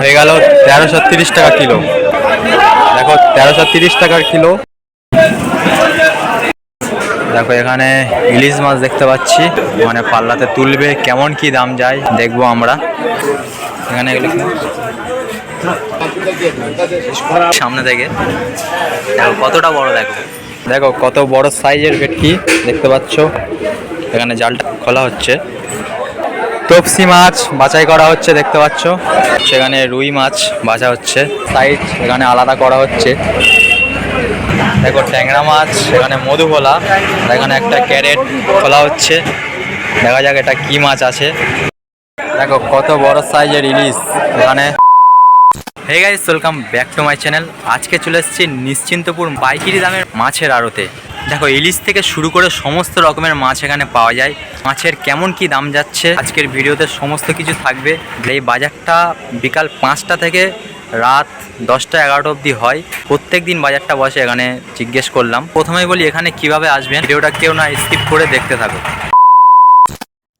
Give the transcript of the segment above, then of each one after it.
হয়ে গেল তেরোশো তিরিশ টাকা কিলো। দেখো, তেরোশো তিরিশ টাকার কিলো। দেখো, এখানে ইলিশ মাছ দেখতে পাচ্ছি। মানে পাল্লাতে তুলবে, কেমন কি দাম যায়, দেখব আমরা। এখানে? সামনে থেকে। দেখো, কতটা বড়, দেখো। দেখো, কত বড় সাইজের ভেটকি দেখতে পাচ্ছ। এখানে জালটা খোলা হচ্ছে। তপসি মাছ বাছাই করা হচ্ছে, দেখতে পাচ্ছ। সেখানে রুই মাছ বাছা হচ্ছে সাইজ এখানে আলাদা করা হচ্ছে। দেখো ট্যাংরা মাছ এখানে মধু খোলা এখানে একটা ক্যারেট খোলা হচ্ছে। দেখা যাক এটা কি মাছ আছে। দেখো কত বড় সাইজের ইলিশ, এখানে। Hey guys welcome back to my channel আজকে চলে এসেছি নিশ্চিন্তপুর পাইকিরি দামের মাছের আড়তে। দেখো ইলিশ থেকে শুরু করে সমস্ত রকমের মাছ এখানে পাওয়া যায়। মাছের কেমন কি দাম যাচ্ছে? আজকের ভিডিওতে সমস্ত কিছু থাকবে। এই বাজারটা বিকাল পাঁচটা থেকে রাত দশটা এগারোটা অবধি হয়। প্রত্যেক দিন বাজারটা বসে এখানে জিজ্ঞেস করলাম। প্রথমেই বলি, এখানে কীভাবে আসবেন? ভিডিওটা কেউ না স্কিপ করে দেখতে থাকো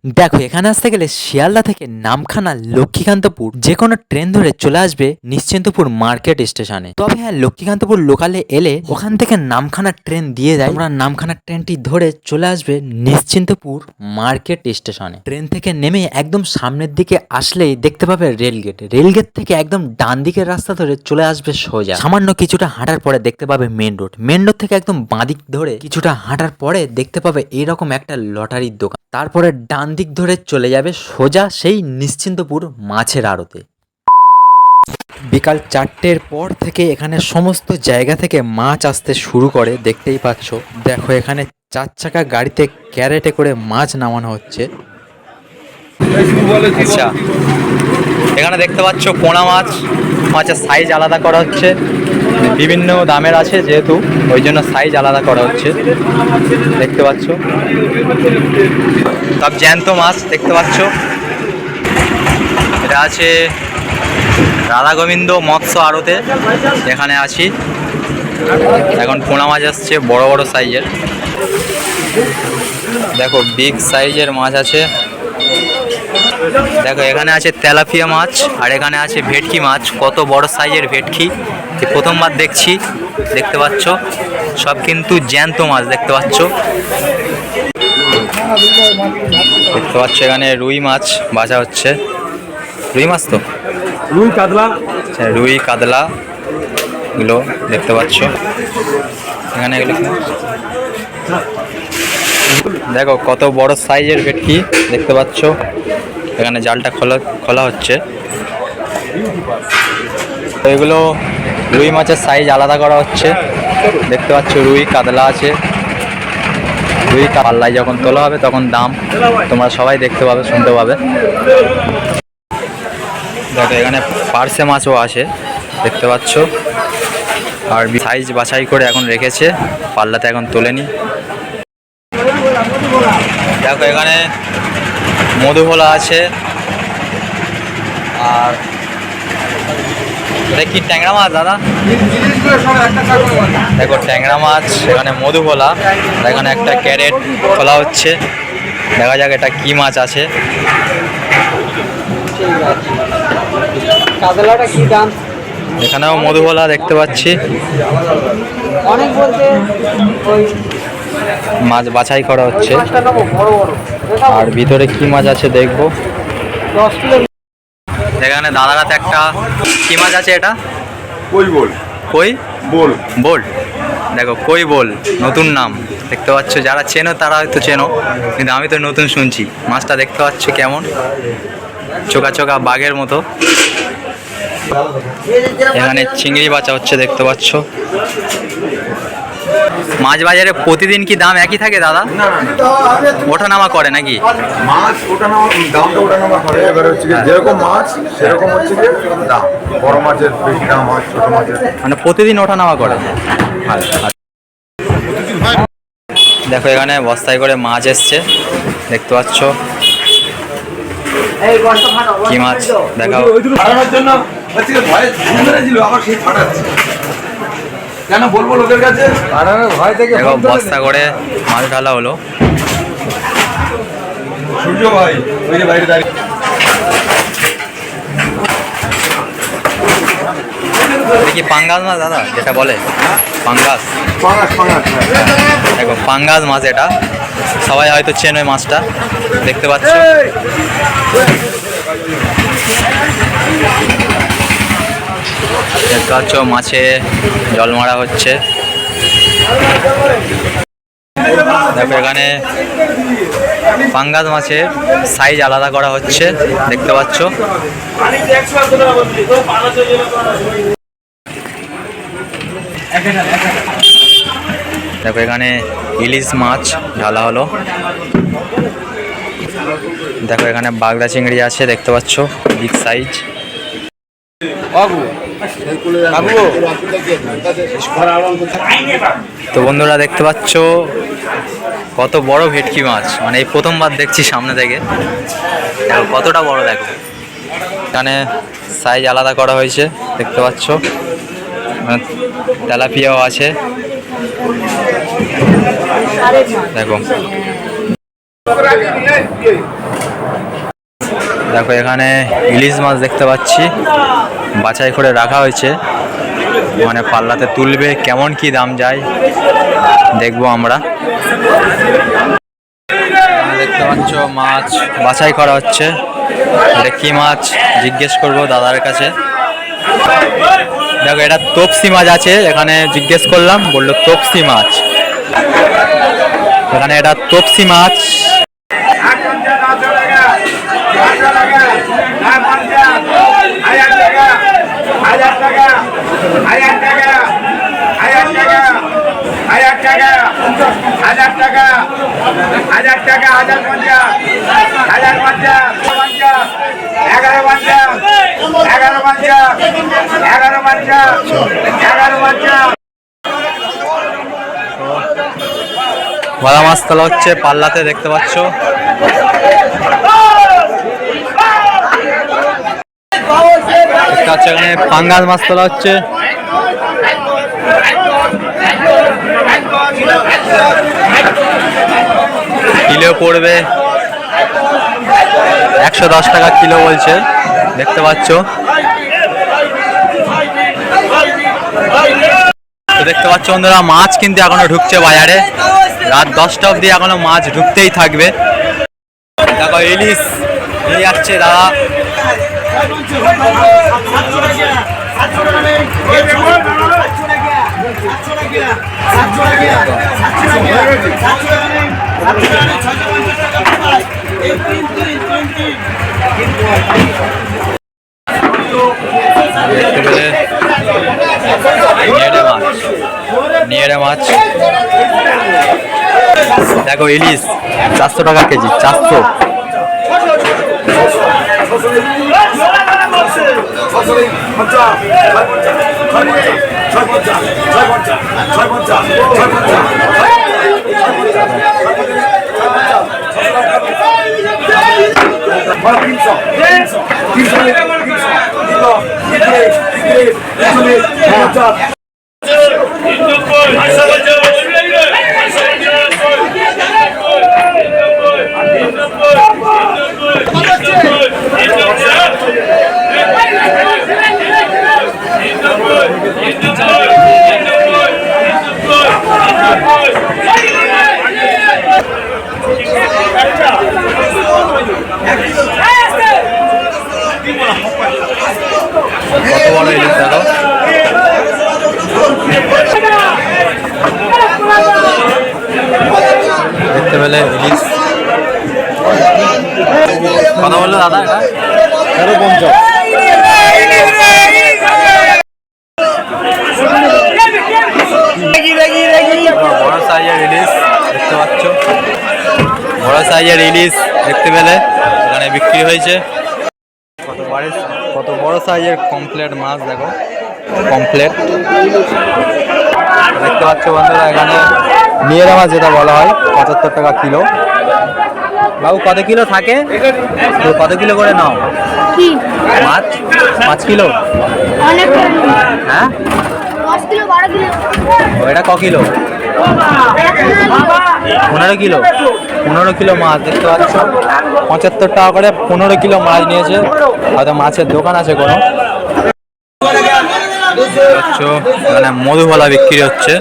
দেখো, এখানে আসতে গেলে শিয়ালদা থেকে নামখানা লক্ষ্মীকান্তপুর যে কোনো ট্রেন ধরে চলে আসবে নিশ্চিন্তপুর মার্কেট স্টেশনে। তবে হ্যাঁ লক্ষ্মীকান্তপুর লোকালে এলে ওখান থেকে নামখানা ট্রেন দিয়ে যায়। তোমরা নামখানা ট্রেনটি ধরে চলে আসবে নিশ্চিন্তপুর মার্কেট স্টেশনে। ট্রেন থেকে নেমে একদম সামনের দিকে আসলেই দেখতে পাবে রেলগেট রেলগেট থেকে একদম ডান দিকের রাস্তা ধরে চলে আসবে সোজা। সামান্য কিছুটা হাঁটার পরে দেখতে পাবে মেন রোড। মেন রোড থেকে একদম বাঁদিক ধরে কিছুটা হাঁটার পরে দেখতে পাবে এরকম একটা লটারির দোকান। তারপরে ডান দিক ধরে চলে যাবে সোজা সেই নিশ্চিন্তপুর মাছের আড়তে। বিকাল চারটের পর থেকে এখানে সমস্ত জায়গা থেকে মাছ আসতে শুরু করে, দেখতেই পাচ্ছ। দেখো, এখানে চার চাকা গাড়িতে ক্যারেটে করে মাছ নামানো হচ্ছে। আচ্ছা এখানে দেখতে পাচ্ছ পোনা মাছ। মাছের সাইজ আলাদা করা হচ্ছে। বিভিন্ন দামের আছে যেহেতু, ওই জন্য সাইজ আলাদা করা হচ্ছে। দেখতে পাচ্ছ। সব জ্যান্ত মাছ দেখতে পাচ্ছ। এটা আছে রাধা গোবিন্দ মৎস্য আড়তে এখানে আছি। এখন পোনা মাছ আসছে বড় বড় সাইজের। দেখো বিগ সাইজের মাছ আছে। দেখো, এখানে আছে তেলাপিয়া মাছ, আর এখানে আছে ভেটকি মাছ। কত বড় সাইজের ভেটকি প্রথমবার দেখছি, দেখতে পাচ্ছ। সব কিন্তু জ্যান্ত মাছ দেখতে পাচ্ছ। দেখতে পাচ্ছ এখানে রুই মাছ বাজা হচ্ছে। রুই মাছ তো? রুই কাতলা। আচ্ছা, রুই কাতলা এগুলো দেখতে পাচ্ছ। এখানে এগুলো দেখো কত বড় সাইজের ভেটকি দেখতে পাচ্ছ। এখানে জালটা খোলা খোলা হচ্ছে। তো এগুলো রুই মাছের সাইজ আলাদা করা হচ্ছে। দেখতে পাচ্ছ রুই কাতলা আছে। রুই পাল্লায় যখন তোলা হবে, তখন দাম তোমরা সবাই দেখতে পাবে, শুনতে পাবে। দেখো, এখানে পার্সে মাছও আছে, দেখতে পাচ্ছ? আর সাইজ বাছাই করে এখন রেখেছে, পাল্লাতে এখন তোলেনি। দেখো, এখানে মধুভোলা আছে, আর কি ট্যাংরা মাছ দাদা? দেখো ট্যাংরা মাছ এখানে মধুভোলা আর এখানে একটা ক্যারেট খোলা হচ্ছে। দেখা যাক এটা কি মাছ আছে। কাতলাটা কি দাম? এখানেও দেখতে পাচ্ছি। অনেক বলতে ওই মাছ বাছাই করা হচ্ছে। আর ভিতরে কি মাছ আছে দেখব। দশ কিলো এখানে দাদারাতে একটা কি মাছ আছে এটা? কই বল? কই? বল। বোল। দেখো কই বল? নতুন নাম। দেখতে পাচ্ছ যারা চেনো তারা হয়তো চেনো কিন্তু আমি তো নতুন শুনছি। মাছটা দেখতে পাচ্ছ কেমন? চোকা চোকা বাঘের মতো। এখানে চিংড়ি বাচ্চা হচ্ছে দেখতে পাচ্ছ। মাছ বাজারে প্রতিদিন কি দাম একই থাকে দাদা? ওঠানামা করে নাকি? মাছ নামা দামটা নামা করে। এবার হচ্ছে যেরকম মাছ সেরকম হচ্ছে দাম। বড় মাছের বেশি দাম হয় ছোট মাছের। মানে প্রতিদিন ওঠানামা করে? আচ্ছা। দেখো এখানে বস্তায় করে মাছ এসছে। দেখতে পাচ্ছ? কি মাছ? দেখাও। জন্য ছিল আবার সেই ফাটাচ্ছে। কেন বলব লোকের কাছে? ভয় থেকে বস্তা করে মাছ ঢালা হলো। সূর্য ভাই ওই যে বাইরে দাঁড়িয়ে। কি পাঙ্গাস মাছ দাদা? যেটা বলে। পাঙ্গাস। হ্যাঁ। দেখো পাঙ্গাস মাছ এটা। সবাই হয়তো চেনে মাছটা। দেখতে পাচ্ছ? দেখতে পাচ্ছ, মাছে জল মারা হচ্ছে। দেখো, এখানে পাঙ্গাস মাছের সাইজ আলাদা করা হচ্ছে, দেখতে পাচ্ছ। দেখো, এখানে ইলিশ মাছ ঢালা হলো। দেখো, এখানে বাগদা চিংড়ি আছে, দেখতে পাচ্ছ বিগ সাইজ তো বন্ধুরা দেখতে পাচ্ছ, কত বড় ভেটকি মাছ। মানে এই প্রথমবার দেখছি সামনে থেকে। কতটা বড় দেখো। এখানে সাইজ আলাদা করা হয়েছে, দেখতে পাচ্ছ। তেলাপিয়াও আছে। দেখো। দেখো, এখানে ইলিশ মাছ দেখতে পাচ্ছি। বাছাই করে রাখা হয়েছে। মানে পাল্লাতে তুলবে, কেমন কি দাম যায়, দেখব আমরা। দেখতে পাচ্ছ মাছ বাছাই করা হচ্ছে। এটা কি মাছ? জিজ্ঞেস করব দাদার কাছে। দেখো, এটা তপসি মাছ আছে, এখানে জিজ্ঞেস করলাম, বলল তপসি মাছ। এখানে এটা তপসি মাছ হাজার টাকা হাজার টাকা হাজার টাকা হাজার টাকা হাজার টাকা হাজার টাকা হাজার টাকা, হাজার পঞ্চাশ হাজার পঞ্চাশ পঞ্চাশ এগারো পঞ্চাশ এগারো পঞ্চাশ এগারো পঞ্চাশ এগারো পঞ্চাশ। বাদা মাছ তোলা হচ্ছে, পাল্লাতে দেখতে পাচ্ছ। পাচ্ছ এখানে পাঙ্গাস মাছ তোলা হচ্ছে। কিলো পড়বে একশো দশ টাকা কিলো বলছে, দেখতে পাচ্ছ। দেখতে পাচ্ছ বন্ধুরা, মাছ কিন্তু এখনও ঢুকছে বাজারে। রাত দশটা অবধি এখনও মাছ ঢুকতেই থাকবে। দেখো ইলিশ। নিয়ে মাছ নিয়েড়ে মাছ। দেখো ইলিশ চারশো টাকা কেজি চারশো। কত কত বলল দাদা এটা? তেরো পঞ্চাশ। বড় সাইজের ইলিশ দেখতে পাচ্ছ। বড় সাইজের ইলিশ দেখতে পেলে এখানে বিক্রি হয়েছে। কত বড় কত বড় সাইজের কমপ্লেট মাছ দেখো। কমপ্লেট দেখতে পাচ্ছ বন্ধুরা এখানে নিয়েরা মাছ যেটা বলা হয় পঁচাত্তর টাকা কিলো। বাবু কত কিলো থাকে? তো কত কিলো করে নাও? মাছ পাঁচ? কিলো? হ্যাঁ? এটা ক কিলো? পনেরো কিলো। পনেরো কিলো মাছ দেখতে পাচ্ছ? পঁচাত্তর টাকা করে পনেরো কিলো মাছ নিয়েছে। হয়তো মাছের দোকান আছে কোনো। এখানে মধুবালা বিক্রি হচ্ছে।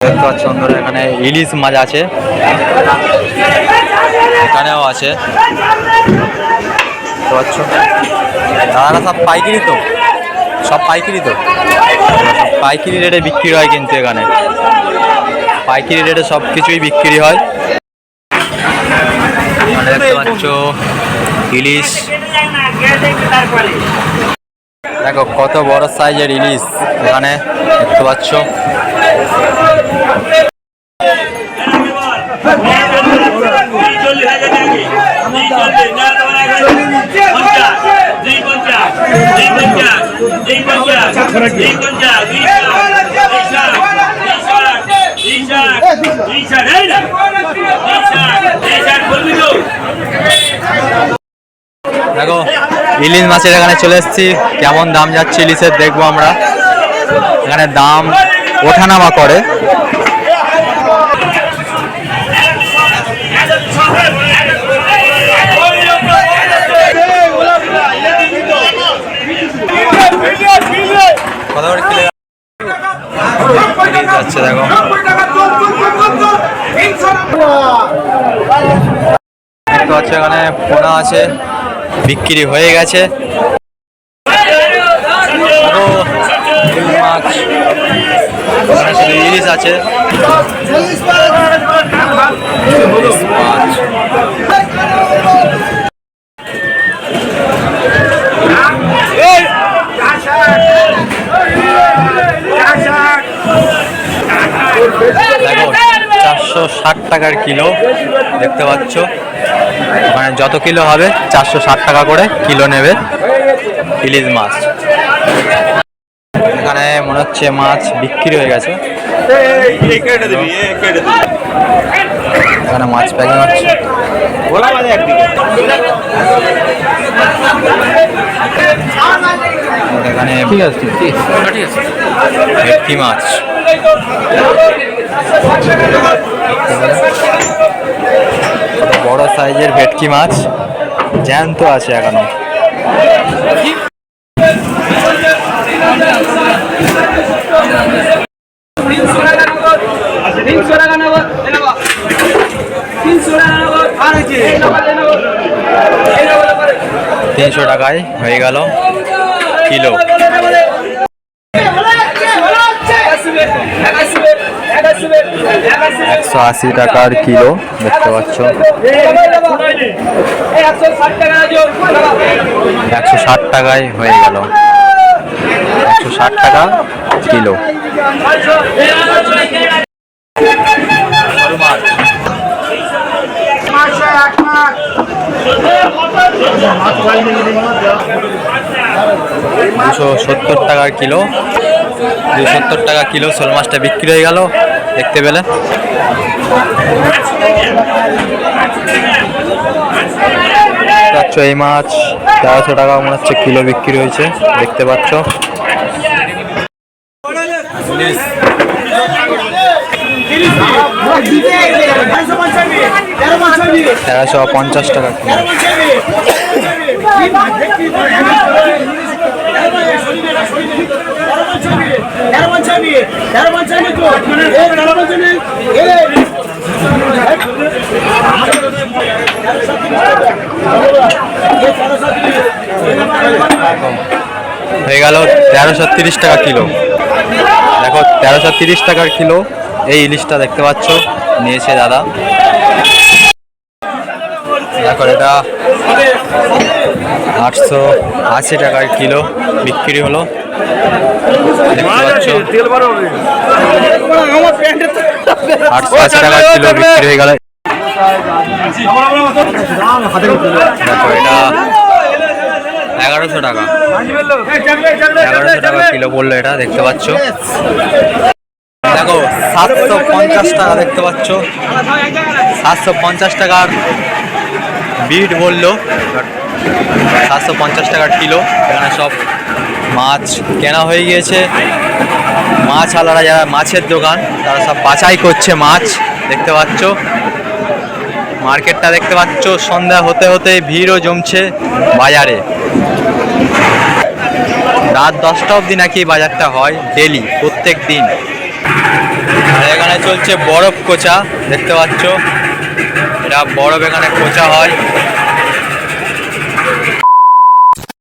দেখতে পাচ্ছ বন্ধুরা এখানে ইলিশ মাছ আছে এখানেও আছে দেখতে পাচ্ছ দাদারা সব পাইকারি তো সব পাইকারি তো পাইকারি রেটে বিক্রি হয় কিন্তু এখানে পাইকারি রেটে সব কিছুই বিক্রি হয়। দেখতে পাচ্ছ ইলিশ। দেখো কত বড় সাইজের ইলিশ এখানে দেখতে পাচ্ছ। দেখো ইলিশ মাছের এখানে চলে এসেছি। কেমন দাম যাচ্ছে ইলিশের দেখব আমরা। এখানে দাম ওঠানামা করে। যাচ্ছে দেখো দেখতে পাচ্ছ এখানে পোনা আছে বিক্রি হয়ে গেছে। মাছ ইলিশ আছে। দেখো চারশো ষাট টাকার কিলো, দেখতে পাচ্ছ। মানে যত কিলো হবে, চারশো ষাট টাকা করে কিলো নেবে ইলিশ মাছ। এখানে মনে হচ্ছে মাছ বিক্রি হয়ে গেছে। এখানে মাছ প্যাকিং হচ্ছে। এখানে ঠিক আছে ঠিক আছে। ভেটকি মাছ। বড় সাইজের ভেটকি মাছ। জ্যান্ত আছে এখনও। তিনশো টাকা নেব তিনশো টাকায় হয়ে গেল কিলো। একশো আশি টাকার কিলো, দেখতে পাচ্ছ। একশো ষাট টাকায় হয়ে গেল। একশো ষাট টাকা কিলো। দুশো সত্তর টাকা কিলো, দুশো সত্তর টাকা কিলো শোল মাছটা বিক্রি হয়ে গেল, দেখতে পেলে। পাচ্ছ এই মাছ, তেরোশো টাকা মনে হচ্ছে কিলো বিক্রি হয়েছে, দেখতে পাচ্ছ। তেরোশো পঞ্চাশ টাকা হয়ে গেল তেরোশো তিরিশ টাকা কিলো। দেখো তেরোশো তিরিশ টাকার কিলো এই ইলিশটা দেখতে পাচ্ছ নিয়েছে দাদা। দেখো এটা আটশো আশি টাকার কিলো বিক্রি হলো। আটশো আশি টাকার কিলো বিক্রি হয়ে গেল। দেখো এটা এগারোশো টাকা। এগারোশো টাকা কিলো পড়ল এটা দেখতে পাচ্ছ। দেখো, সাতশো পঞ্চাশ টাকা দেখতে পাচ্ছ। সাতশো পঞ্চাশ টাকার বিট বলল, সাতশো পঞ্চাশ টাকার কিলো। এখানে সব মাছ কেনা হয়ে গিয়েছে। মাছ আলাদা যারা মাছের দোকান, তারা সব বাছাই করছে মাছ, দেখতে পাচ্ছ। মার্কেটটা দেখতে পাচ্ছ, সন্ধ্যা হতে হতে ভিড়ও জমছে বাজারে। রাত দশটা অবধি নাকি বাজারটা হয় ডেলি প্রত্যেক দিন। আর এখানে চলছে বরফ কোচা দেখতে পাচ্ছ। এটা বরফ এখানে কোচা হয়।